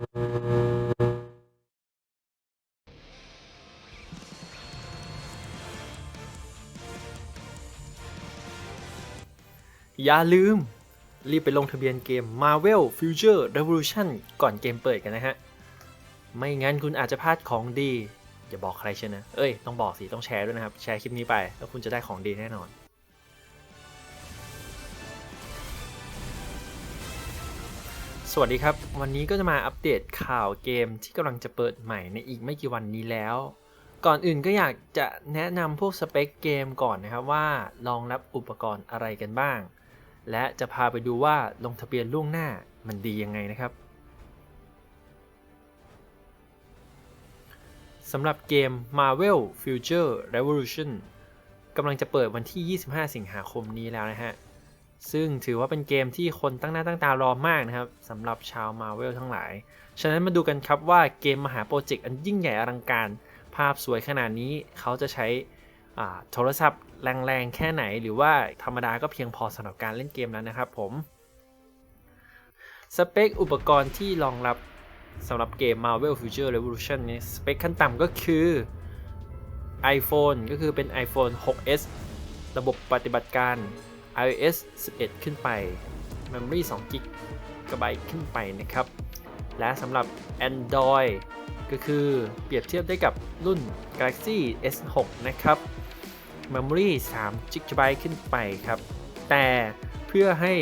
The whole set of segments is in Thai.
อย่าลืม รีบไปลงทะเบียนเกม Marvel Future Revolution ก่อนเกมเปิดกันนะฮะ ไม่งั้นคุณอาจจะพลาดของดี อย่าบอกใครเชียวนะ เอ้ย ต้องบอกสิ ต้องแชร์ด้วยนะครับ แชร์คลิปนี้ไป แล้วคุณจะได้ของดีแน่นอน วัสดีครับ วันนี้ก็จะมาอัปเดตข่าวเกมที่กำลังจะเปิดใหม่ในอีกไม่กี่วันนี้แล้ว ก่อนอื่นก็อยากจะแนะนำพวกสเปคเกมก่อนนะครับว่ารองรับอุปกรณ์อะไรกันบ้าง และจะพาไปดูว่าลงทะเบียนล่วงหน้ามันดียังไงนะครับสำหรับเกม Marvel Future Revolution กำลังจะเปิดวันที่ 25 สิงหาคมนี้แล้วนะฮะ ซึ่งถือว่าเป็นเกมที่คนตั้งหน้าตั้งตารอมากนะครับสำหรับชาว Marvel ทั้งหลาย ฉะนั้นมาดูกันครับว่าเกมมหาโปรเจกต์อันยิ่งใหญ่อลังการ ภาพสวยขนาดนี้เขาจะใช้โทรศัพท์แรงๆ แค่ไหน หรือว่าธรรมดาก็เพียงพอสำหรับการเล่นเกมแล้วนะครับผม สเปคอุปกรณ์ที่รองรับสำหรับเกม Marvel Future Revolution นี้สเปคขั้นต่ำก็คือ iPhone ก็คือเป็น iPhone 6s ระบบปฏิบัติการ iOS 11 ขึ้นไป Memory 2 g b ขึ้นไปนะครับ และสำหรับ Android ก็คือเปรียบเทียบได้กับรุ่น Galaxy S6 นะครับ Memory 3 GB ขึ้นไปครับ แต่เพื่อให้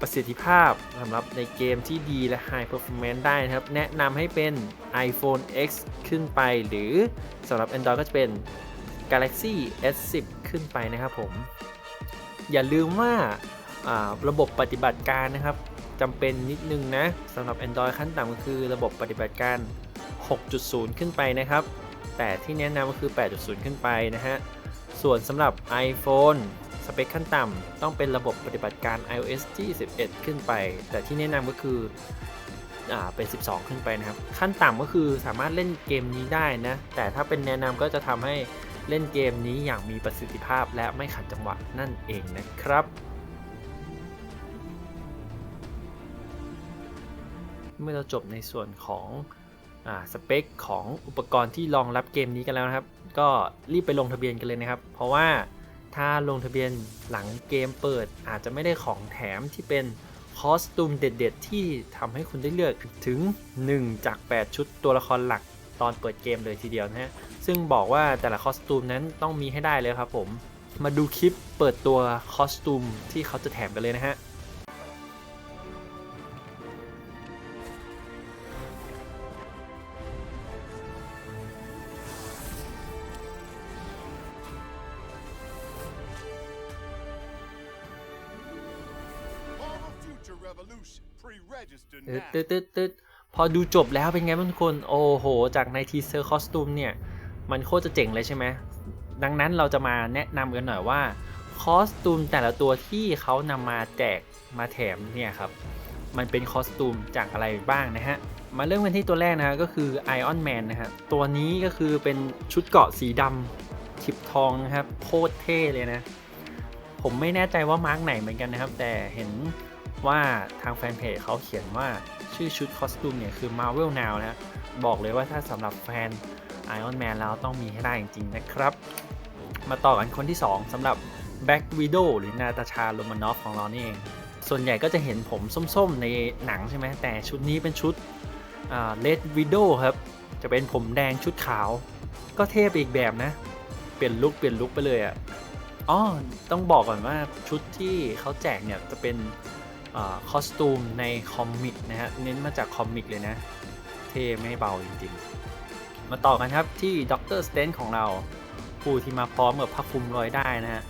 ประสิทธิภาพสำหรับในเกมที่ดีและ High Performance ได้นะครับ แนะนำให้เป็น iPhone X ขึ้นไป หรือสำหรับ Android ก็จะเป็น Galaxy S10 ขึ้นไปนะครับผม อย่าลืมว่าระบบปฏิบัติการนะครับจำเป็นนิดนึงนะสำหรับ Android ขั้นต่ำก็คือระบบปฏิบัติการ 6.0 ขึ้นไปนะครับ แต่ที่แนะนำก็คือ 8.0 ขึ้นไปนะฮะส่วนสำหรับ iPhone สเปคขั้นต่ำต้องเป็นระบบปฏิบัติการ iOS ที่11ขึ้นไป แต่ที่แนะนำก็คืออ่าเป็น 12 ขึ้นไปนะครับ ขั้นต่ำก็คือสามารถเล่นเกมนี้ได้นะ แต่ถ้าเป็นแนะนำก็จะทำให้ เล่นเกมนี้อย่างมีประสิทธิภาพและไม่ขัดจังหวะนั่นเองนะครับ เมื่อเราจบในส่วนของอสเปคของอุปกรณ์ที่รองรับเกมนี้กันแล้วนะครับ ก็รีบไปลงทะเบียนกันเลยนะครับ เพราะว่าถ้าลงทะเบียนหลังเกมเปิดอาจจะไม่ได้ของแถมที่เป็นคอสตูมเด็ด ๆ ที่ทำให้คุณได้เลือกถึง 1 จาก 8 ชุดตัวละครหลัก ตอนเปิดเกมเลยทีเดียวนะฮะ ซึ่งบอกว่าแต่ละคอสตูมนั้นต้องมีให้ได้เลยครับผม มาดูคลิปเปิดตัวคอสตูมที่เขาจะแถมกันเลยนะฮะ Marvel Future Revolution. Pre-register ตึ๊ด now. ตึ๊ดตึ๊ดตึ๊ด พอดูจบแล้วเป็นไงบ้างทุกคน โอ้โห จากในทีเซอร์คอสตูมเนี่ย มันโคตรจะเจ๋งเลยใช่ไหม ดังนั้นเราจะมาแนะนำกันหน่อยว่าคอสตูมแต่ละตัวที่เขานำมาแจกมาแถมเนี่ยครับ มันเป็นคอสตูมจากอะไรบ้างนะฮะ มาเริ่มกันที่ตัวแรกนะฮะก็คือ Iron Man นะฮะ ตัวนี้ก็คือเป็นชุดเกราะสีดำทิบทองนะครับ โคตรเท่เลยนะ ผมไม่แน่ใจว่ามาร์กไหนเหมือนกันนะครับ แต่เห็น ว่าทางแฟนเพจเขาเขียนว่าชื่อชุดคอสตูมเนี่ยคือ Marvel Now นะบอกเลยว่าถ้าสำหรับแฟน Iron Man แล้วต้องมีให้ได้จริงๆนะครับ มาต่อกันคนที่ 2สำหรับ Black Widow หรือนาตาชาโรมานอฟของเรานี่เอง ส่วนใหญ่ก็จะเห็นผมส้มๆในหนังใช่ไหมแต่ชุดนี้เป็นชุดอ่า Red Widow ครับ จะเป็นผมแดงชุดขาว ก็เท่ไปอีกแบบนะ เปลี่ยนลุคเปลี่ยนลุคไปเลยอะ่ะอ๋อต้องบอกก่อนว่าชุดที่เขาแจกเนี่ยจะเป็น คอสตูมในคอมิกนะฮะ เน้นมาจากคอมิกเลยนะ เท่ไม่เบาจริงๆ มาต่อกันครับที่ด็อกเตอร์สเตนของเรา ผู้ที่มาพร้อมกับผ้าคลุมรอยได้นะฮะ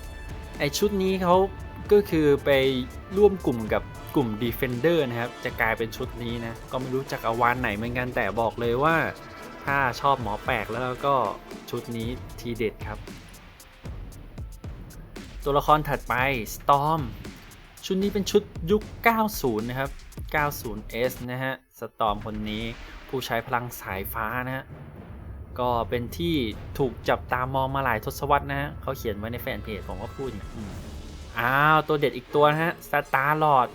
ไอชุดนี้เขาก็คือไปร่วมกลุ่มกับกลุ่ม Defender นะครับ จะกลายเป็นชุดนี้นะ ก็ไม่รู้จักอวานไหนเหมือนกันแต่บอกเลยว่า ถ้าชอบหมอแปลกแล้วก็ชุดนี้ทีเด็ดครับ ตัวละครถัดไป Storm ชุดนี้เป็นชุดยุค 90 นะครับ 90S นะฮะ Storm คนนี้ผู้ใช้พลังสายฟ้านะฮะ ก็เป็นที่ถูกจับตามองมาหลายทศวรรษนะฮะเขาเขียนไว้ในแฟนเพจผมก็พูดอ,อ้าว ตัวเด็ดอีกตัวนะฮะ Star Lord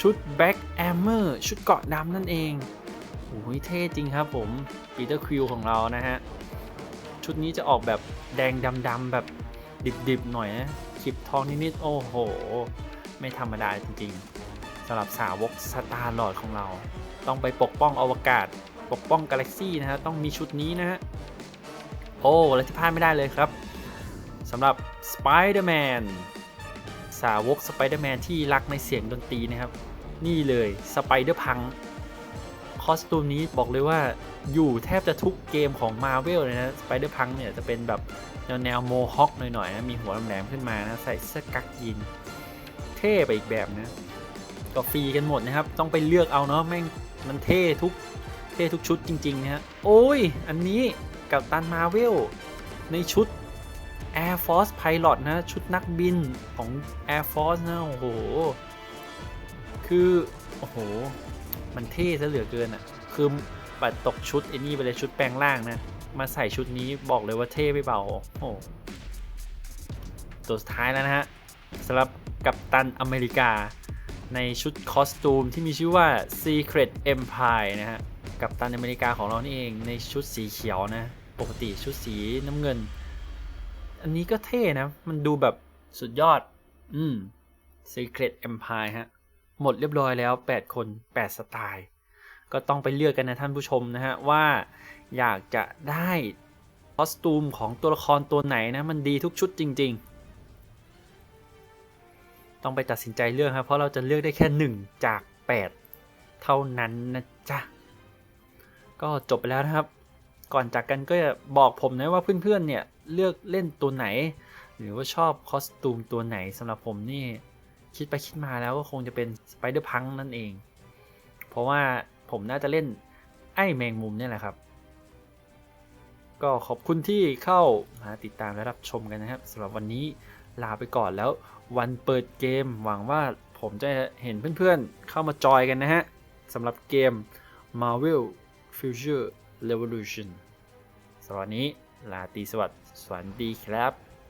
ชุด Black Armor ชุดเกาะดำนั่นเองโอ้ยเท่จริงครับผมปีเตอร์ควิลของเรานะฮะ ชุดนี้จะออกแบบแดงดำๆแบบดิบๆหน่อยนะ ขีบทองนิดๆโอ้โห ไม่ธรรมดาจริงๆสำหรับสาวกสตาร์ลอดของเรา ต้องไปปกป้องอวกาศ ปกป้องกาแล็กซี่นะฮะต้องมีชุดนี้นะฮะโอ้และที่พลาดไม่ได้เลยครับสำหรับ Spider-Man สาวก Spider-Man ที่รักในเสียงดนตรีนะครับ นี่เลย Spider Punk คอสตูมนี้บอกเลยว่าอยู่แทบจะทุกเกมของ Marvel เลยนะ Spider Punk เนี่ยจะเป็นแบบแนวแนวโมฮอคหน่อยๆนะมีหัวแหลมขึ้นมานะใส่เสื้อกั๊กยีนเท่ไปอีกแบบนะก็ฟรีกันหมดนะครับ ต้องไปเลือกเอาเนาะแม่งมันเท่ทุกเท่ทุกชุดจริง ๆ นะฮะโอ้ย อันนี้กับตันมาเวลในชุด Air Force Pilot นะ ชุดนักบินของ Air Force นะ โอ้โห คือ โอ้โห มันเท่ซะเหลือเกินอะ่ะ คือปัดตกชุดไอ้นี่ไปเลยชุดแปลงร่างนะ มาใส่ชุดนี้บอกเลยว่าเท่ไม่เบา โอ้โหตัวสุดท้ายแล้วนะฮะสำหรับกัปตันอเมริกา ในชุดคอสตูมที่มีชื่อว่า Secret Empire นะฮะกัปตันอเมริกาของเรานี่เองในชุดสีเขียวนะ ปกติชุดสีน้ำเงิน อันนี้ก็เท่นะ มันดูแบบสุดยอด อืม Secret Empire ฮะ หมดเรียบร้อยแล้ว 8 คน 8 สไตล์ ก็ต้องไปเลือกกันนะท่านผู้ชมนะฮะ ว่าอยากจะได้คอสตูมของตัวละครตัวไหนนะ มันดีทุกชุดจริง ๆ ต้องไปตัดสินใจเลือกครับเพราะเราจะเลือกได้แค่ 1 จาก 8 เท่านั้นนะจ๊ะ ก็จบไปแล้วนะครับ ก่อนจากกันก็บอกผมนะว่าเพื่อนๆเนี่ยเลือกเล่นตัวไหน หรือว่าชอบคอสตูมตัวไหนสำหรับผมนี่ คิดไปคิดมาแล้วก็คงจะเป็นสไปเดอร์พังนั่นเอง เพราะว่าผมน่าจะเล่นไอ้แมงมุมนี่แหละครับ ก็ขอบคุณที่เข้ามาติดตามและรับชมกันนะครับสำหรับวันนี้ลาไปก่อนแล้ววันเปิดเกมหวังว่าผมจะเห็นเพื่อนๆเข้ามาจอยกันนะฮะสำหรับเกม Marvel Future Revolution สำหรับวันนี้ลาตีสวัสดิ์สวัสดีครับ